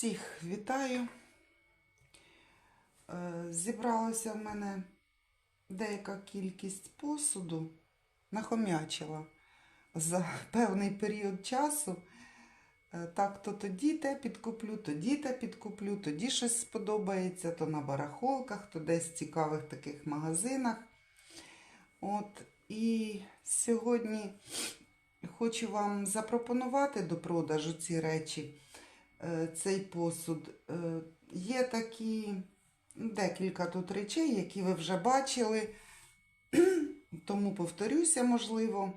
Всіх вітаю. Е, Зібралося в мене деяка кількість посуду, нахомячила за певний період часу. Е, Так, то тоді те підкуплю, тоді те підкуплю, тоді щось сподобається, то на барахолках, то десь в цікавих таких магазинах. От, і сьогодні хочу вам запропонувати до продажу ці речі, цей посуд. Е, Є такі декілька тут речей, які ви вже бачили, тому повторюся, можливо.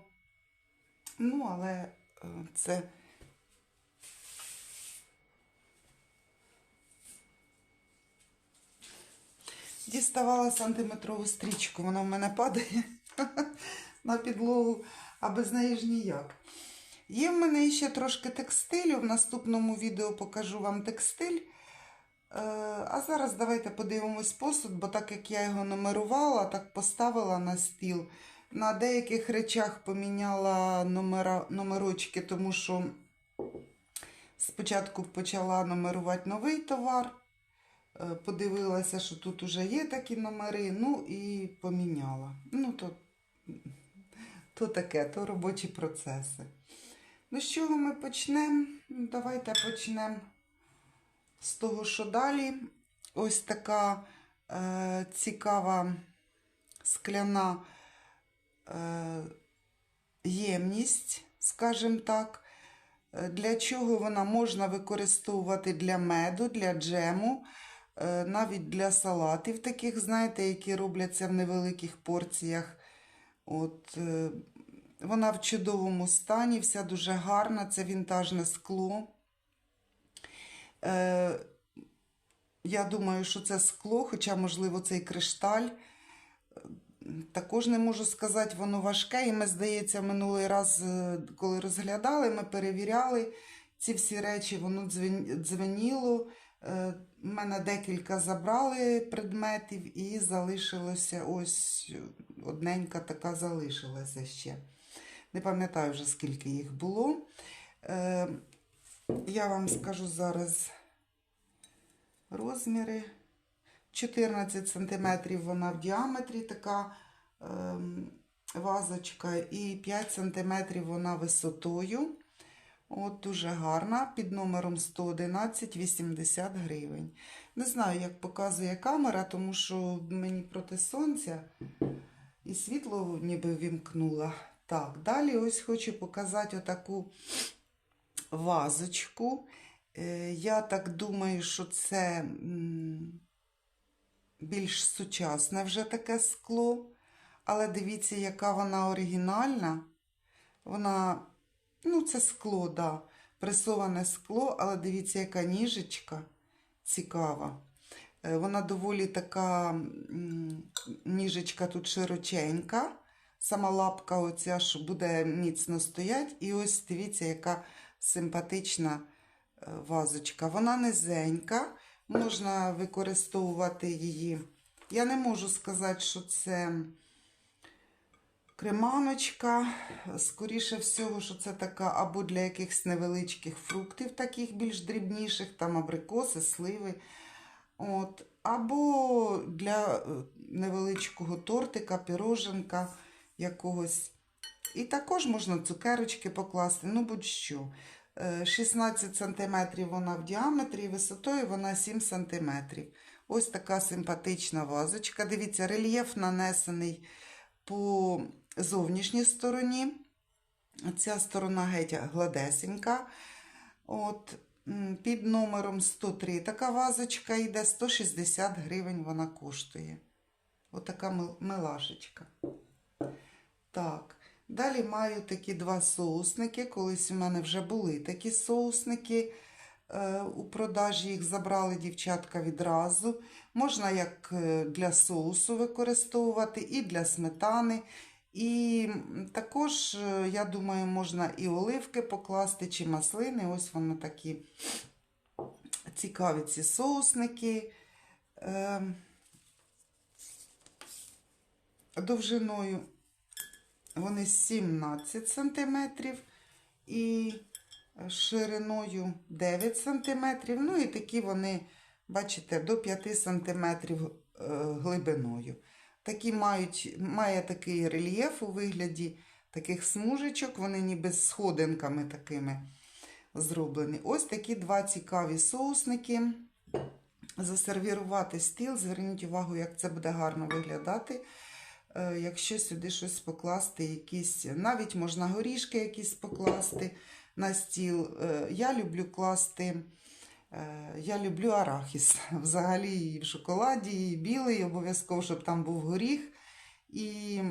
Ну, але е, це. Діставала сантиметрову стрічку, вона в мене падає на підлогу, а без неї ж ніяк. Є в мене ще трошки текстилю. В наступному відео покажу вам текстиль. Е, А зараз давайте подивимось посуд, бо так як я його номерувала, так поставила на стіл. На деяких речах поміняла номера, номерочки, тому що спочатку почала номерувати новий товар. Е, Подивилася, що тут вже є такі номери, ну і поміняла. Ну, то, то таке, то робочі процеси. Ну, з чого ми почнемо? Ну, Давайте почнемо з того, що далі. Ось така е, цікава скляна е, ємність, скажімо так. Е, Для чого вона можна використовувати для меду, для джему, е, навіть для салатів, таких, знаєте, які робляться в невеликих порціях. От, е, вона в чудовому стані, вся дуже гарна, це вінтажне скло. Е, я думаю, що це скло, хоча, можливо, цей кришталь. Також не можу сказати, воно важке. І ми, здається, минулий раз, е, коли розглядали, ми перевіряли ці всі речі, воно дзвеніло. Е, У мене декілька забрали предметів і залишилося ось одненька така залишилася ще. Не пам'ятаю вже, скільки їх було. Е, Я вам скажу зараз розміри. 14 см вона в діаметрі така ем, вазочка, і 5 см вона висотою. От Дуже гарна, під номером 111 80 гривень. Не знаю, як показує камера, тому що мені проти сонця і світло ніби вімкнула. Так, далі ось хочу показати отаку вазочку. Е, Я так думаю, що це більш сучасне вже таке скло. Але дивіться, яка вона оригінальна. Вона, ну, це скло, да, пресоване скло, але дивіться, яка ніжечка цікава. Е, Вона доволі така ніжечка тут широченька. Сама лапка оця ж буде міцно стоять. І ось дивіться, яка симпатична е, вазочка. Вона низенька, можна використовувати її. Я не можу сказати, що це креманочка. Скоріше всього, що це така або для якихось невеличких фруктів, таких більш дрібніших, там абрикоси, сливи. От. Або для е, невеличкого тортика, піроженка якогось. І також можна цукерочки покласти, ну будь-що. Е, 16 см вона в діаметрі, висотою вона 7 см. Ось така симпатична вазочка. Дивіться, рельєф нанесений по зовнішній стороні. Ця сторона геть гладесенька. От, під номером 103 така вазочка йде, 160 гривень вона коштує. Отака мил- милашечка. Так. Далі маю такі два соусники. Колись у мене вже були такі соусники. Е, У продажі їх забрали дівчатка відразу. Можна як е, для соусу використовувати, і для сметани. І також, е, я думаю, можна і оливки покласти, чи маслини. Ось вони такі цікаві ці соусники. Довжиною вони 17 см і шириною 9 см. Ну і такі вони, бачите, до 5 см глибиною. Такі мають, має такий рельєф у вигляді таких смужечок, вони ніби з сходинками такими зроблені. Ось такі два цікаві соусники. Засервірувати стіл, зверніть увагу, як це буде гарно виглядати. Е, Якщо сюди щось покласти, якісь, навіть можна горішки якісь покласти на стіл. Е, Я люблю класти, е, я люблю арахіс. Взагалі і в шоколаді, і білий, обов'язково, щоб там був горіх. І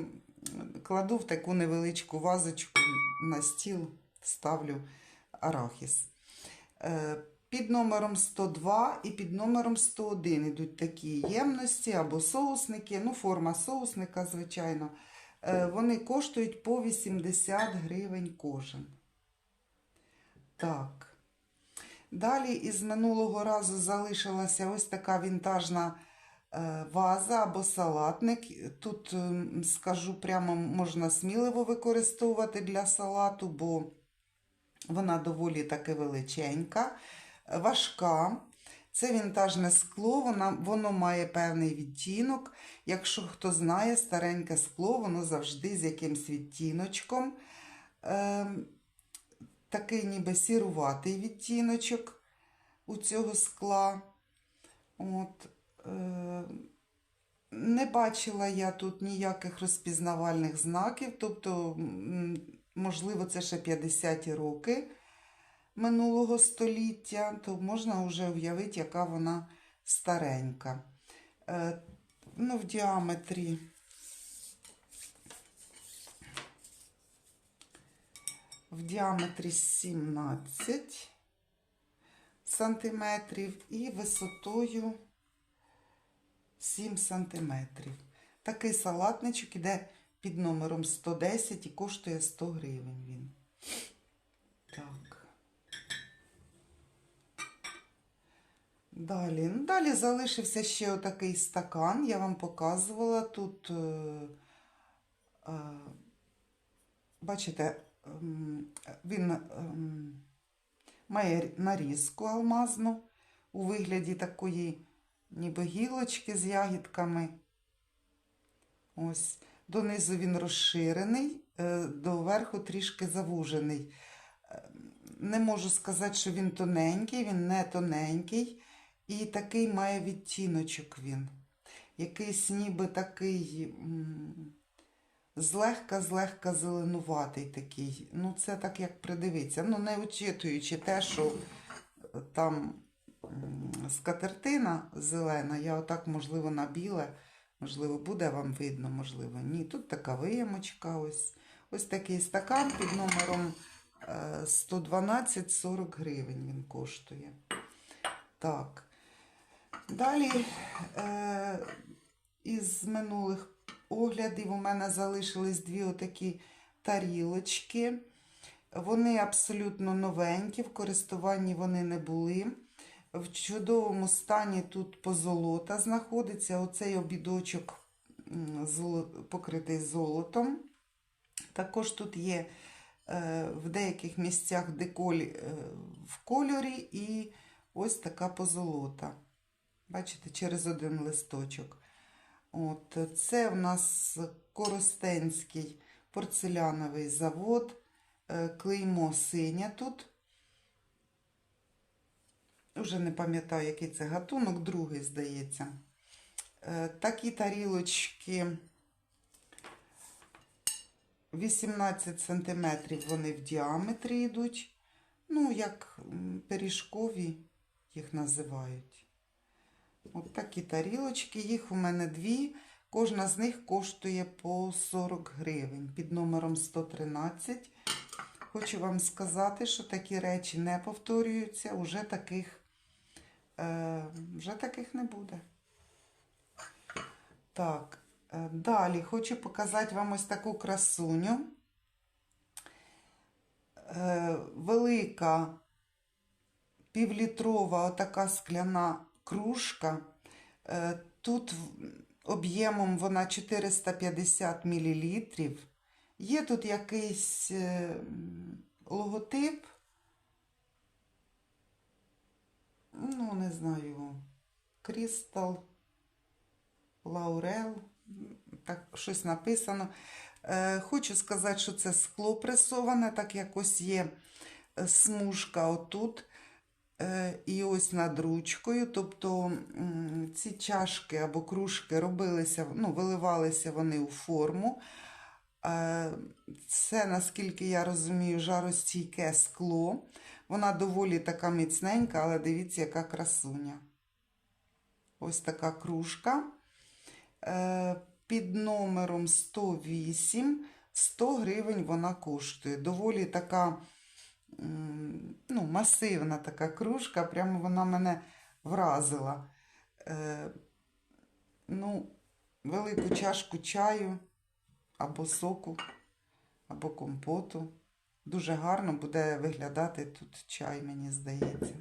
кладу в таку невеличку вазочку на стіл, ставлю арахіс. Під номером 102 і під номером 101 йдуть такі ємності або соусники, ну, форма соусника, звичайно. Е, Вони коштують по 80 гривень кожен. Так. Далі із минулого разу залишилася ось така вінтажна е, ваза або салатник. Тут, ем, скажу прямо, можна сміливо використовувати для салату, бо вона доволі таки величенька, важка. Це вінтажне скло, вона, воно має певний відтінок. Якщо хто знає, стареньке скло, воно завжди з якимсь відтіночком. Ем, такий ніби сіруватий відтіночок у цього скла. От, е, не бачила я тут ніяких розпізнавальних знаків, тобто, можливо, це ще 50-ті роки минулого століття, то можна вже уявити, яка вона старенька. Е, ну, в діаметрі. В діаметрі 17 сантиметрів і висотою 7 сантиметрів. Такий салатничок іде під номером 110 і коштує 100 гривень він. Так. Далі. Ну, далі залишився ще отакий стакан. Я вам показувала тут, е, е, бачите, ем, він ем, має нарізку алмазну у вигляді такої ніби гілочки з ягідками. Ось. Донизу він розширений, е, до трішки завужений. Е, Не можу сказати, що він тоненький, він не тоненький. І такий має відтіночок він. Якийсь ніби такий злегка-злегка зеленуватий такий. Ну, це так як придивитися. Ну, не учитуючи те, що е, там скатертина зелена, я отак, можливо, на біле, можливо, буде вам видно, можливо, ні. Тут така виямочка, ось. Ось такий стакан під номером е, 112-40 гривень він коштує. Так. Далі е, із минулих оглядів у мене залишились дві отакі тарілочки. Вони абсолютно новенькі, в користуванні вони не були. В чудовому стані тут позолота знаходиться. Оцей обідочок покритий золотом. Також тут є е, в деяких місцях деколь е, в кольорі і ось така позолота. Бачите, через один листочок. От, це в нас Коростенський порцеляновий завод. Е, Клеймо синя тут. Вже не пам'ятаю, який це гатунок, другий, здається. Е, Такі тарілочки 18 см вони в діаметрі йдуть. Ну, як пиріжкові їх називають. От такі тарілочки, їх у мене дві. Кожна з них коштує по 40 гривень під номером 113. Хочу вам сказати, що такі речі не повторюються, уже таких, е, вже таких не буде. Так, е, далі хочу показати вам ось таку красуню. Е, велика півлітрова отака скляна кружка. Е, Тут об'ємом вона 450 мл. Є тут якийсь е, логотип. ну, не знаю, Крістал, Лаурел, так щось написано. Е, хочу сказати, що це скло пресоване, так як ось є смужка отут. Е, і ось над ручкою. Тобто ці чашки або кружки робилися, ну, виливалися вони у форму. Е, Це, наскільки я розумію, жаростійке скло. Вона доволі така міцненька, але дивіться, яка красуня. Ось така кружка. Е, Під номером 108 100 гривень вона коштує. Доволі така ну, масивна така кружка, прямо вона мене вразила. Е, ну, велику чашку чаю або соку, або компоту. Дуже гарно буде виглядати тут чай, мені здається,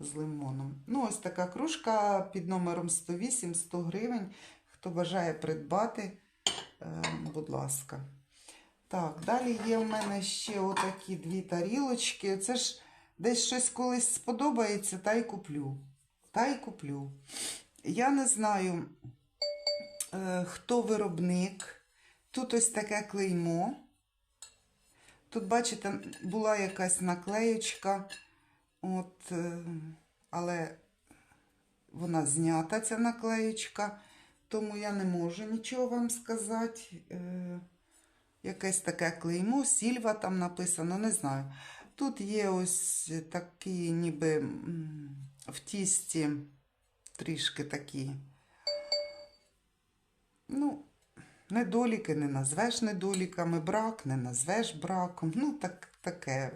з лимоном. Ну, ось така кружка під номером 108, 100 гривень. Хто бажає придбати, е, будь ласка. Так, далі є в мене ще отакі дві тарілочки. Це ж десь щось колись сподобається, та й куплю. Та й куплю. Я не знаю, е, хто виробник. Тут ось таке клеймо. Тут, бачите, була якась наклеєчка, от, е, але вона знята, ця наклеєчка, тому я не можу нічого вам сказати. Якесь таке клеймо, сільва там написано, не знаю. Тут є ось такі, ніби в тісті трішки такі. Ну, недоліки не назвеш недоліками, брак не назвеш браком. Ну, так, таке.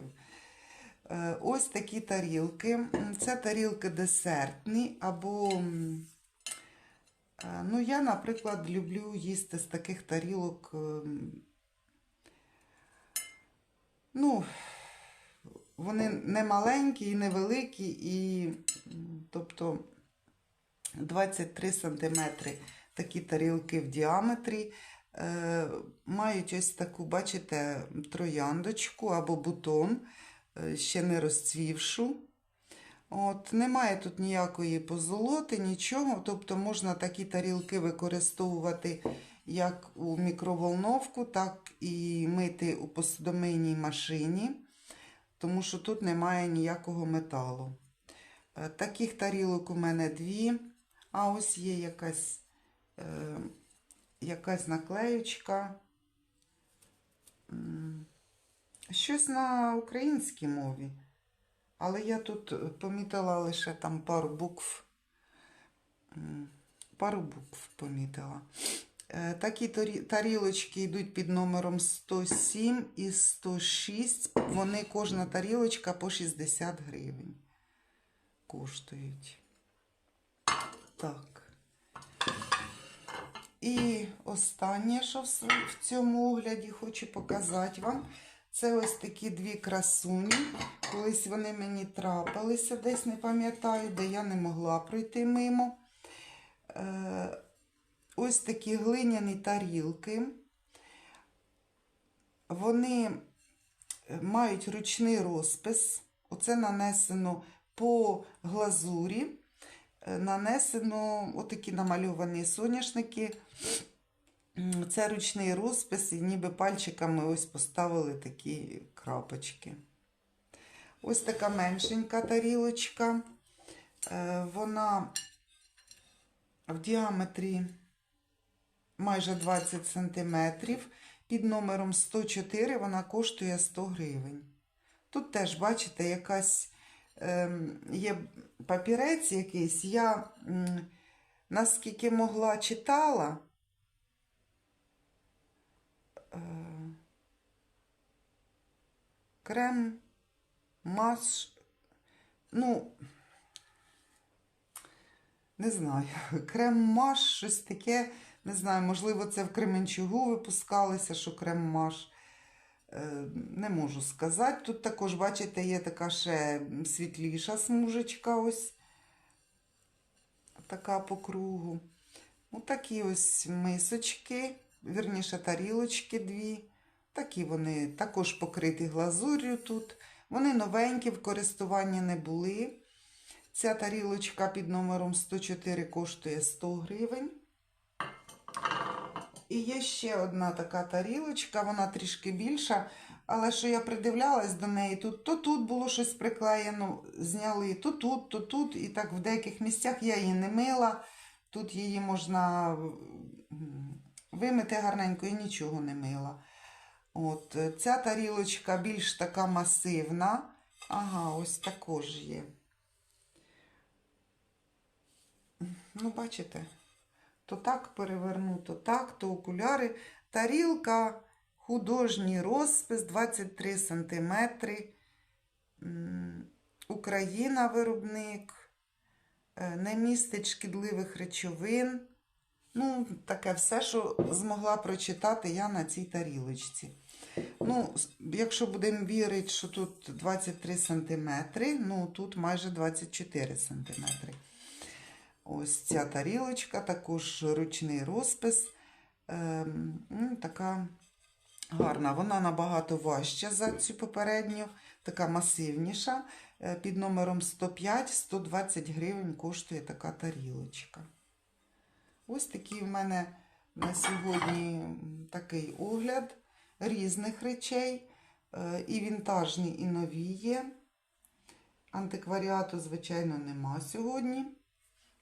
Е, Ось такі тарілки. Це тарілки десертні, або, е, ну, я, наприклад, люблю їсти з таких тарілок. Ну, вони не маленькі і не великі, і, тобто 23 сантиметри такі тарілки в діаметрі. Е, мають ось таку, бачите, трояндочку або бутон, е, ще не розцвівшу. От, немає тут ніякої позолоти, нічого. Тобто можна такі тарілки використовувати як у мікроволновку, так і мити у посудомийній машині, тому що тут немає ніякого металу. Е, Таких тарілок у мене дві. А ось є якась, е, якась наклеючка. Щось на українській мові. Але я тут помітила лише там пару букв. Пару букв помітила. Е, Такі тарілочки йдуть під номером 107 і 106. Вони кожна тарілочка по 60 гривень коштують. Так. І останнє, що в цьому огляді хочу показати вам, це ось такі дві красуні. Колись вони мені трапилися, десь не пам'ятаю, де я не могла пройти мимо. Ось такі глиняні тарілки. Вони е, мають ручний розпис. Оце нанесено по глазурі. Е, Нанесено отакі намальовані соняшники. Це ручний розпис, і ніби пальчиками ось поставили такі крапочки. Ось така меншенька тарілочка. Е, Вона в діаметрі майже 20 см. Під номером 104 вона коштує 100 гривень. Тут теж, бачите, якась ем, є папірець якийсь. Я м, наскільки могла читала. Е, крем, маш, ну, не знаю, крем-маш, щось таке. Не знаю, можливо, це в Кременчугу випускалося, що крем-маш. Е, Не можу сказати. Тут також, бачите, є така ще світліша смужечка ось. Така по кругу. Отакі ось мисочки, вірніше тарілочки дві. Такі вони також покриті глазур'ю тут. Вони новенькі, в користуванні не були. Ця тарілочка під номером 104 коштує 100 гривень. І є ще одна така тарілочка, вона трішки більша, але що я придивлялась до неї, тут то тут було щось приклеєно, зняли, то тут, то тут. І так в деяких місцях я її не мила. Тут її можна вимити гарненько і нічого не мила. От, ця тарілочка більш така масивна. Ага, ось також є. Ну, бачите, то так переверну, то так, то окуляри. Тарілка, художній розпис 23 см. Україна виробник. е, Не містить шкідливих речовин. Ну, таке все, що змогла прочитати я на цій тарілочці. Ну, якщо будемо вірити, що тут 23 см, ну тут майже 24 см. Ось ця тарілочка, також ручний розпис. Ем, ну, така гарна. Вона набагато важча за цю попередню, така масивніша. Е, Під номером 105-120 гривень коштує така тарілочка. Ось такий в мене на сьогодні такий огляд різних речей. Е, І вінтажні, і нові є. Антикваріату, звичайно, нема сьогодні.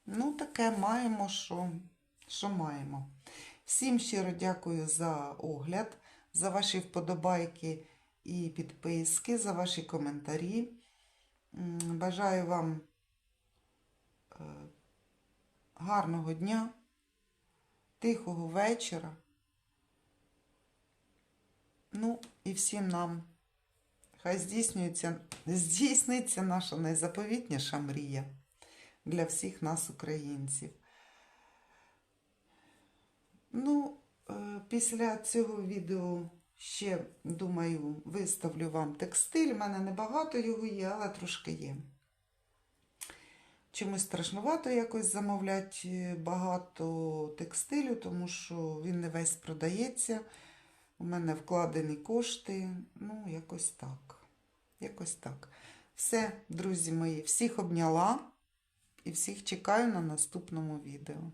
Ну, таке маємо, що, що маємо. Всім щиро дякую за огляд, за ваші вподобайки і підписки, за ваші коментарі. Бажаю вам е, гарного дня, тихого вечора. Ну, і всім нам хай здійснюється, здійсниться наша найзаповітніша мрія для всіх нас, українців. Ну, е, після цього відео ще, думаю, виставлю вам текстиль. У мене небагато його є, але трошки є. Чомусь страшнувато якось замовляти багато текстилю, тому що він не весь продається. У мене вкладені кошти. Ну, якось так. Якось так. Все, друзі мої, всіх обняла і всіх чекаю на наступному відео.